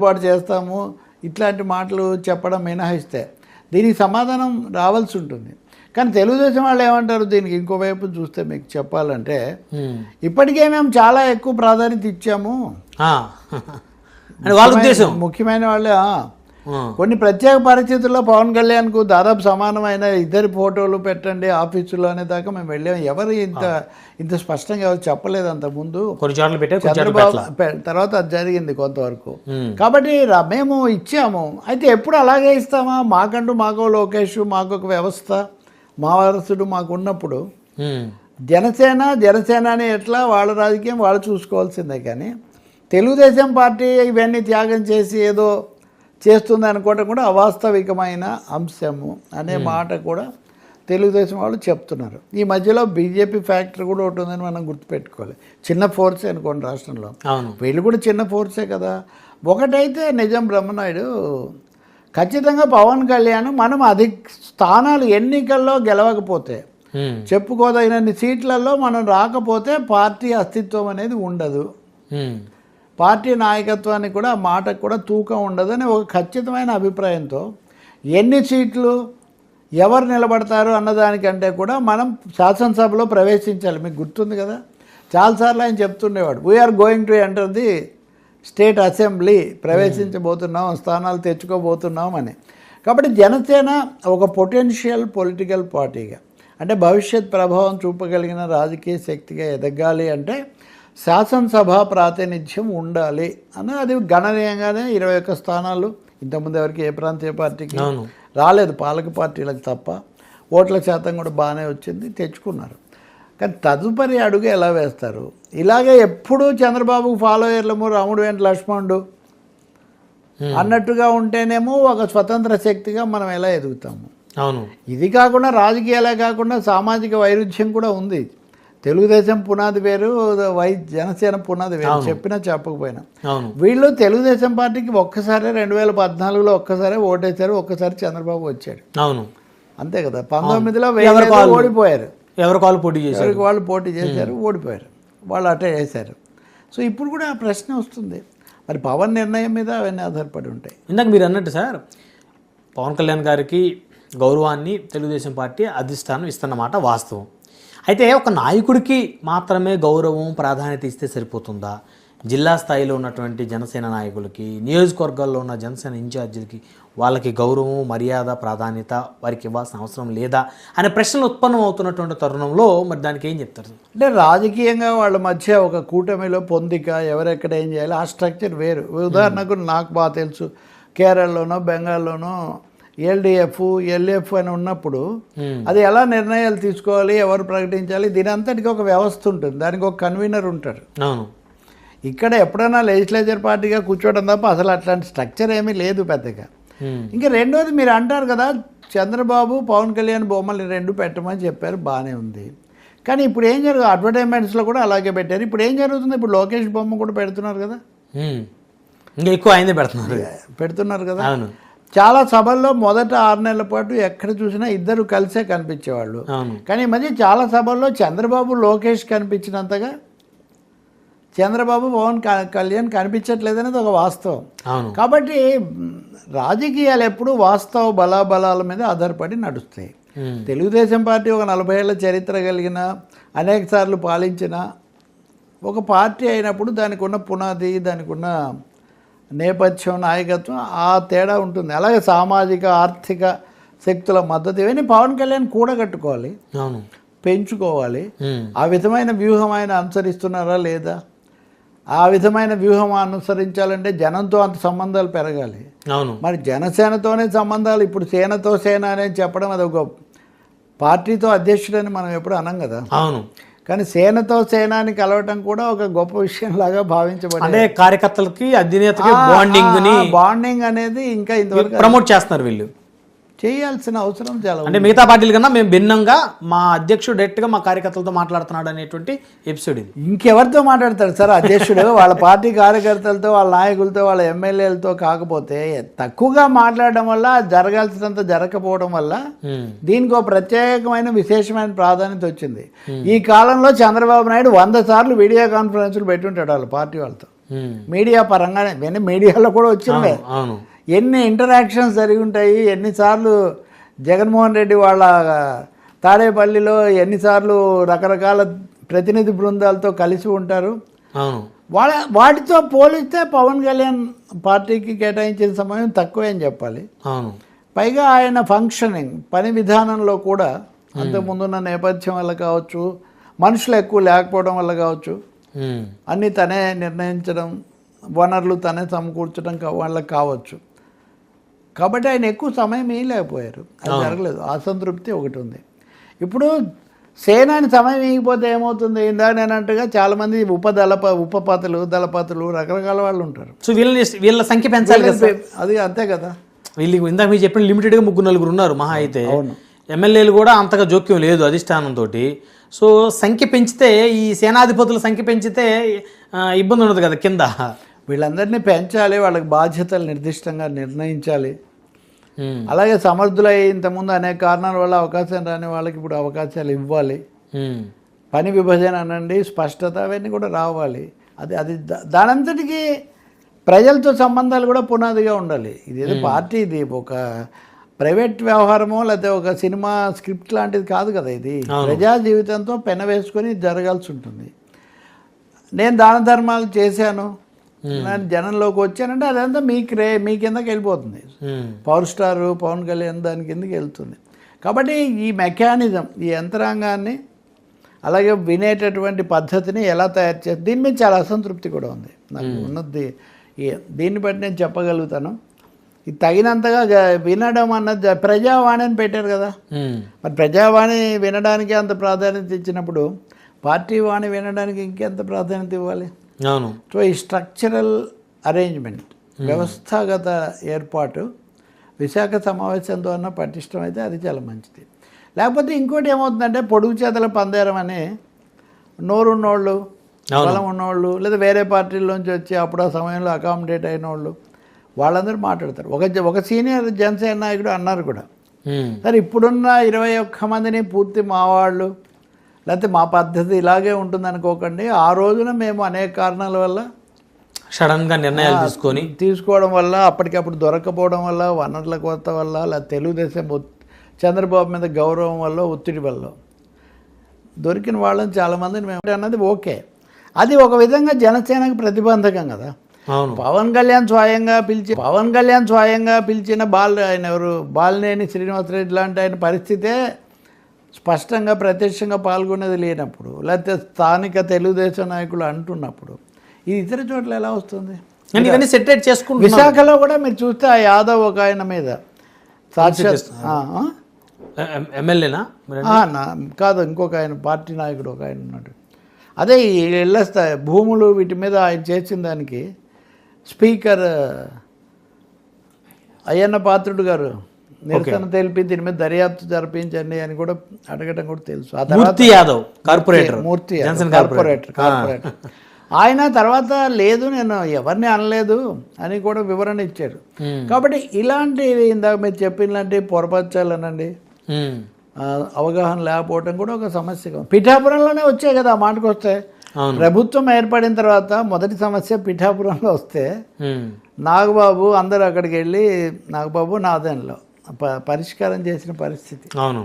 ఏర్పాటు చేస్తాము. ఇట్లాంటి మాటలు చెప్పడం మినహాయిస్తే. దీనికి సమాధానం రావాల్సి ఉంటుంది. కానీ తెలుగుదేశం వాళ్ళు ఏమంటారు? దీనికి ఇంకోవైపు చూస్తే మీకు చెప్పాలంటే. ఇప్పటికే మేము చాలా ఎక్కువ ప్రాధాన్యత ఇచ్చాము. వాళ్ళ ఉద్దేశం. ముఖ్యమైన వాళ్ళే. కొన్ని ప్రత్యేక పరిస్థితుల్లో పవన్ కళ్యాణ్కు దాదాపు సమానమైన ఇద్దరి ఫోటోలు పెట్టండి ఆఫీసులో అనే దాకా మేము వెళ్ళాం. ఎవరు ఇంత ఇంత స్పష్టంగా ఎవరు చెప్పలేదు అంత ముందు చంద్రబాబు తర్వాత అది జరిగింది కొంతవరకు. కాబట్టి మేము ఇచ్చాము. అయితే ఎప్పుడు అలాగే ఇస్తామా? మాకంటూ మాకో లోకేష్ మాకు ఒక వ్యవస్థ మా వారసుడు మాకు ఉన్నప్పుడు. జనసేన జనసేన అని ఎట్లా వాళ్ళ రాజకీయం వాళ్ళు చూసుకోవాల్సిందే కానీ తెలుగుదేశం పార్టీ ఇవన్నీ త్యాగం చేసి ఏదో చేస్తుంది అనుకోవటం కూడా అవాస్తవికమైన అంశము అనే మాట కూడా తెలుగుదేశం వాళ్ళు చెప్తున్నారు. ఈ మధ్యలో బీజేపీ ఫ్యాక్టరీ కూడా ఒకటి ఉందని మనం గుర్తుపెట్టుకోవాలి. చిన్న ఫోర్సే అనుకోండి రాష్ట్రంలో. అవును. వీళ్ళు కూడా చిన్న ఫోర్సే కదా. ఒకటైతే నిజం బ్రహ్మనాయుడు ఖచ్చితంగా పవన్ కళ్యాణ్ మనం అధి స్థానాలు ఎన్నికల్లో గెలవకపోతే. చెప్పుకోదగినన్ని సీట్లలో మనం రాకపోతే పార్టీ అస్తిత్వం అనేది ఉండదు. పార్టీ నాయకత్వానికి కూడా మాటకు కూడా తూకం ఉండదని ఒక ఖచ్చితమైన అభిప్రాయంతో ఎన్ని సీట్లు ఎవరు నిలబడతారు అన్నదానికంటే కూడా మనం శాసనసభలో ప్రవేశించాలి. మీకు గుర్తుంది కదా? చాలాసార్లు ఆయన చెప్తుండేవాడు we're going to enter the state assembly ప్రవేశించబోతున్నాం స్థానాలు తెచ్చుకోబోతున్నాం అని. కాబట్టి జనసేన ఒక పొటెన్షియల్ పొలిటికల్ పార్టీగా అంటే భవిష్యత్ ప్రభావం చూపగలిగిన రాజకీయ శక్తిగా ఎదగాలి అంటే శాసనసభ ప్రాతినిధ్యం ఉండాలి అని అది గణనీయంగానే ఇరవై ఒక్క స్థానాలు. ఇంతకుముందు ఎవరికి ఏ ప్రాంతీయ పార్టీకి రాలేదు. పాలక పార్టీలకు తప్ప ఓట్ల శాతం కూడా బాగానే వచ్చింది. తెచ్చుకున్నారు. కానీ తదుపరి అడుగు ఎలా వేస్తారు? ఇలాగే ఎప్పుడూ చంద్రబాబుకు ఫాలోయర్లము రాముడు వెంట లక్ష్మణుడు. అన్నట్టుగా ఉంటేనేమో ఒక స్వతంత్ర శక్తిగా మనం ఎలా ఎదుగుతాము? అవును. ఇది కాకుండా రాజకీయాలే కాకుండా సామాజిక వైరుధ్యం కూడా ఉంది. తెలుగుదేశం పునాది వేరు వై జనసేన పునాది వేరు. చెప్పినా చెప్పకపోయినా. వీళ్ళు తెలుగుదేశం పార్టీకి ఒక్కసారి రెండు వేల పద్నాలుగులో ఒక్కసారి ఓటేశారు ఒక్కసారి చంద్రబాబు వచ్చాడు. అవును. అంతే కదా. పంతొమ్మిదిలో వాళ్ళు? ఓడిపోయారు. ఎవరు కాలు పోటీ చేశారు? వాళ్ళు పోటీ చేశారు ఓడిపోయారు. వాళ్ళు అటే చేశారు సో ఇప్పుడు కూడా ఆ ప్రశ్న వస్తుంది. మరి పవన్ నిర్ణయం మీద అవన్నీ ఆధారపడి ఉంటాయి. ఇందాక మీరు అన్నట్టు సార్ పవన్ కళ్యాణ్ గారికి గౌరవాన్ని తెలుగుదేశం పార్టీ అధిష్టానం ఇస్తున్నమాట వాస్తవం. అయితే ఒక నాయకుడికి మాత్రమే గౌరవం ప్రాధాన్యత ఇస్తే సరిపోతుందా? జిల్లా స్థాయిలో ఉన్నటువంటి జనసేన నాయకులకి నియోజకవర్గాల్లో ఉన్న జనసేన ఇన్ఛార్జీలకి వాళ్ళకి గౌరవం మర్యాద ప్రాధాన్యత వారికి ఇవ్వాల్సిన అవసరం లేదా? అనే ప్రశ్నలు ఉత్పన్నం అవుతున్నటువంటి తరుణంలో మరి దానికి ఏం చెప్తారు? అంటే రాజకీయంగా వాళ్ళ మధ్య ఒక కూటమిలో పొందిక ఎవరెక్కడ ఏం చేయాలి? ఆ స్ట్రక్చర్ వేరు. ఉదాహరణకు నాకు బాగా తెలుసు. కేరళలోనో బెంగాల్లోనో ఎల్డిఎఫ్ ఎల్ఎఫ్ అని ఉన్నప్పుడు. అది ఎలా నిర్ణయాలు తీసుకోవాలి ఎవరు ప్రకటించాలి దీని అంతటికి ఒక వ్యవస్థ ఉంటుంది. దానికి ఒక కన్వీనర్ ఉంటాడు అవును. ఇక్కడ ఎప్పుడైనా లెజిస్లేచర్ పార్టీగా కూర్చోవడం తప్ప అసలు అట్లాంటి స్ట్రక్చర్ ఏమీ లేదు పెద్దగా. ఇంకా రెండోది మీరు అంటారు కదా చంద్రబాబు పవన్ కళ్యాణ్ బొమ్మలు రెండు పెట్టమని చెప్పారు బాగానే ఉంది. కానీ ఇప్పుడు ఏం జరుగు అడ్వర్టైజ్మెంట్స్లో కూడా అలాగే పెట్టారు. ఇప్పుడు ఏం జరుగుతుంది? ఇప్పుడు లోకేష్ బొమ్మ కూడా పెడుతున్నారు కదా. ఇంకా ఎక్కువ ఆయనే పెడుతున్నారు. పెడుతున్నారు కదా. అవును. చాలా సభల్లో మొదట ఆరు నెలల పాటు ఎక్కడ చూసినా ఇద్దరు కలిసే కనిపించేవాళ్ళు. కానీ ఈ మధ్య చాలా సభల్లో చంద్రబాబు లోకేష్ కనిపించినంతగా చంద్రబాబు పవన్ కళ్యాణ్ కనిపించట్లేదనేది ఒక వాస్తవం. కాబట్టి రాజకీయాలు ఎప్పుడు వాస్తవ బలాబలాల మీద ఆధారపడి నడుస్తాయి. తెలుగుదేశం పార్టీ ఒక నలభై ఏళ్ళ చరిత్ర కలిగిన అనేక సార్లు పాలించిన ఒక పార్టీ అయినప్పుడు దానికి ఉన్న పునాది దానికి ఉన్న నేపథ్యం నాయకత్వం ఆ తేడా ఉంటుంది. అలాగే సామాజిక ఆర్థిక శక్తుల మద్దతు ఇవన్నీ పవన్ కళ్యాణ్ కూడగట్టుకోవాలి. అవును. పెంచుకోవాలి. ఆ విధమైన వ్యూహం ఆయన అనుసరిస్తున్నారా లేదా? ఆ విధమైన వ్యూహం అనుసరించాలంటే జనంతో అంత సంబంధాలు పెరగాలి. అవును. మరి జనసేనతోనే సంబంధాలు ఇప్పుడు సేనతో సేన అని చెప్పడం అది ఒక పార్టీతో అధ్యక్షుడని మనం ఎప్పుడు అనం కదా? అవును. కానీ సేనతో సేనాని కలవటం కూడా ఒక గొప్ప విషయం లాగా భావించబడి అంటే కార్యకర్తలకి అధినేతకి బాండింగ్ బాండింగ్ అనేది ఇంకా ఇంతవరకు ప్రమోట్ చేస్తున్నారు వీళ్ళు. చేయాల్సిన అవసరం చాలా. అంటే మిగతా పార్టీల కన్నా మేము భిన్నంగా మా అధ్యక్షుడు డైరెక్ట్గా మా కార్యకర్తలతో మాట్లాడుతున్నాడు అనేటువంటి ఎపిసోడ్ ఇది. ఇంకెవరితో మాట్లాడతాడు? సార్ అధ్యక్షుడు వాళ్ళ పార్టీ కార్యకర్తలతో వాళ్ళ నాయకులతో వాళ్ళ ఎమ్మెల్యేలతో కాకపోతే తక్కువగా మాట్లాడడం వల్ల జరగాల్సినంత జరగకపోవడం వల్ల. దీనికి ఒక ప్రత్యేకమైన విశేషమైన ప్రాధాన్యత వచ్చింది. ఈ కాలంలో చంద్రబాబు నాయుడు వంద సార్లు వీడియో కాన్ఫరెన్స్లు పెట్టుంటాడు వాళ్ళ పార్టీ వాళ్ళతో. మీడియా పరంగానే మీడియాలో కూడా అవును. ఎన్ని ఇంటరాక్షన్స్ జరిగి ఉంటాయి ఎన్నిసార్లు జగన్మోహన్ రెడ్డి వాళ్ళ తాడేపల్లిలో ఎన్నిసార్లు రకరకాల ప్రతినిధి బృందాలతో కలిసి ఉంటారు? అవును. వాళ్ళ వాటితో పోలిస్తే పవన్ కళ్యాణ్ పార్టీకి కేటాయించిన సమయం తక్కువే అని చెప్పాలి. అవును. పైగా ఆయన ఫంక్షనింగ్ పని విధానంలో కూడా అంతకుముందున్న నేపథ్యం వల్ల కావచ్చు మనుషులు ఎక్కువ లేకపోవడం వల్ల కావచ్చు. అన్నీ తనే నిర్ణయించడం వనరులు తనే సమకూర్చడం వాళ్ళకి కావచ్చు. కాబట్టి ఆయన ఎక్కువ సమయం ఇవ్వలేకపోయారు అది జరగలేదు. అసంతృప్తి ఒకటి ఉంది. ఇప్పుడు సేనాని సమయం ఇవ్వకపోతే ఏమవుతుంది? ఇందాక నేనంటగా చాలామంది ఉప దళప ఉపపతులు దళపతులు రకరకాల వాళ్ళు ఉంటారు. సో వీళ్ళని వీళ్ళ సంఖ్య పెంచాలి అది అంతే కదా. వీళ్ళకి ఇందాక మీరు చెప్పిన లిమిటెడ్గా ముగ్గురు నలుగురు ఉన్నారు మహా అయితే. అవును. ఎమ్మెల్యేలు కూడా అంతగా జోక్యం లేదు అధిష్టానంతో సో సంఖ్య పెంచితే ఈ సేనాధిపతుల సంఖ్య పెంచితే ఇబ్బంది ఉండదు కదా కింద. వీళ్ళందరినీ పెంచాలి వాళ్ళకి బాధ్యతలు నిర్దిష్టంగా నిర్ణయించాలి. అలాగే సమర్థులై ఇంతకుముందు అనేక కారణాల వల్ల అవకాశం రాని వాళ్ళకి ఇప్పుడు అవకాశాలు ఇవ్వాలి. పని విభజన అనండి స్పష్టత అవన్నీ కూడా రావాలి. అది అది దానంతటికి ప్రజలతో సంబంధాలు కూడా పునాదిగా ఉండాలి. ఇదేదో పార్టీ ఇది ఒక ప్రైవేట్ వ్యవహారమో లేకపోతే ఒక సినిమా స్క్రిప్ట్ లాంటిది కాదు కదా ఇది. ప్రజా జీవితంతో పెన వేసుకొని జరగాల్సి ఉంటుంది. నేను దాన ధర్మాలు చేశాను. నేను జనంలోకి వచ్చానంటే అదంతా మీ క్రే మీ కిందకి వెళ్ళిపోతుంది. పవర్ స్టార్ పవన్ కళ్యాణ్ దాని కిందకి వెళ్తుంది. కాబట్టి ఈ మెకానిజం ఈ యంత్రాంగాన్ని అలాగే వినేటటువంటి పద్ధతిని ఎలా తయారు చేస్తారు దీని మీద చాలా అసంతృప్తి కూడా ఉంది. నాకు ఉన్నది దీన్ని బట్టి నేను చెప్పగలుగుతాను. ఇది తగినంతగా వినడం అన్నది ప్రజావాణి అని పెట్టారు కదా. మరి ప్రజావాణి వినడానికి అంత ప్రాధాన్యత ఇచ్చినప్పుడు పార్టీ వాణి వినడానికి ఇంకెంత ప్రాధాన్యత ఇవ్వాలి? అవును. సో ఈ స్ట్రక్చరల్ అరేంజ్మెంట్ వ్యవస్థాగత ఏర్పాటు విశాఖ సమావేశంతో అన్న పటిష్టమైతే అది చాలా మంచిది. లేకపోతే ఇంకోటి ఏమవుతుందంటే పొడుగు చేతల పందేరం అని నోరు ఉన్నోళ్ళు. బలం ఉన్నోళ్ళు లేదా వేరే పార్టీల్లోంచి వచ్చి అప్పుడు ఆ సమయంలో అకామిడేట్ అయిన వాళ్ళు వాళ్ళందరూ మాట్లాడతారు. ఒక ఒక సీనియర్ జనసేన నాయకుడు అన్నారు కూడా. సరే ఇప్పుడున్న ఇరవై ఒక్క మందిని పూర్తి మా వాళ్ళు లేకపోతే మా పద్ధతి ఇలాగే ఉంటుంది అనుకోకండి. ఆ రోజున మేము అనేక కారణాల వల్ల సడన్గా నిర్ణయాలు తీసుకొని తీసుకోవడం వల్ల అప్పటికప్పుడు దొరకపోవడం వల్ల వనరుల కొరత వల్ల లేదా తెలుగుదేశం చంద్రబాబు మీద గౌరవం వల్ల ఒత్తిడి వల్ల దొరికిన వాళ్ళని చాలామందిని మేము అన్నది ఓకే. అది ఒక విధంగా జనసేనకు ప్రతిబంధకం కదా. అవును. పవన్ కళ్యాణ్ స్వయంగా పిలిచి పవన్ కళ్యాణ్ స్వయంగా పిలిచిన బాల్ ఆయన ఎవరు? బాలినేని శ్రీనివాసరెడ్డి లాంటి ఆయన పరిస్థితే స్పష్టంగా ప్రత్యక్షంగా పాల్గొనేది లేనప్పుడు లేకపోతే స్థానిక తెలుగుదేశం నాయకులు అంటున్నప్పుడు ఇది ఇతర చోట్ల ఎలా వస్తుంది? ఇవన్నీ సెటరేట్ చేసుకుంటున్నారు విశాఖలో కూడా మీరు చూస్తే ఆ యాదవ్ ఒక ఆయన మీద సాక్షాత్ ఎమ్మెల్యేనా? కాదు ఇంకొక ఆయన పార్టీ నాయకుడు ఒక ఆయన ఉన్నాడు. అదే స్థాయి భూములు వీటి మీద ఆయన చేసిన దానికి స్పీకర్ అయ్యన్న పాత్రుడు గారు నిరసన తెలిపి దీని మీద దర్యాప్తు జరిపించండి అని కూడా అడగటం కూడా తెలుసు. ఆ తర్వాత Murthy Yadav corporator. Murthy corporator. Corporator ఆయన తర్వాత లేదు నేను ఎవరిని అనలేదు అని కూడా వివరణ ఇచ్చారు. కాబట్టి ఇలాంటివి ఇందాక మీరు చెప్పినలాంటి పొరపరచాలనండి అవగాహన లేకపోవటం కూడా ఒక సమస్య పిఠాపురంలోనే వచ్చాయి కదా ఆ మాటకు వస్తే. ప్రభుత్వం ఏర్పడిన తర్వాత మొదటి సమస్య పిఠాపురంలో వస్తే. నాగబాబు అందరూ అక్కడికి వెళ్ళి నాగబాబు నాదన్లో. పరిష్కారం చేసిన పరిస్థితి. అవును.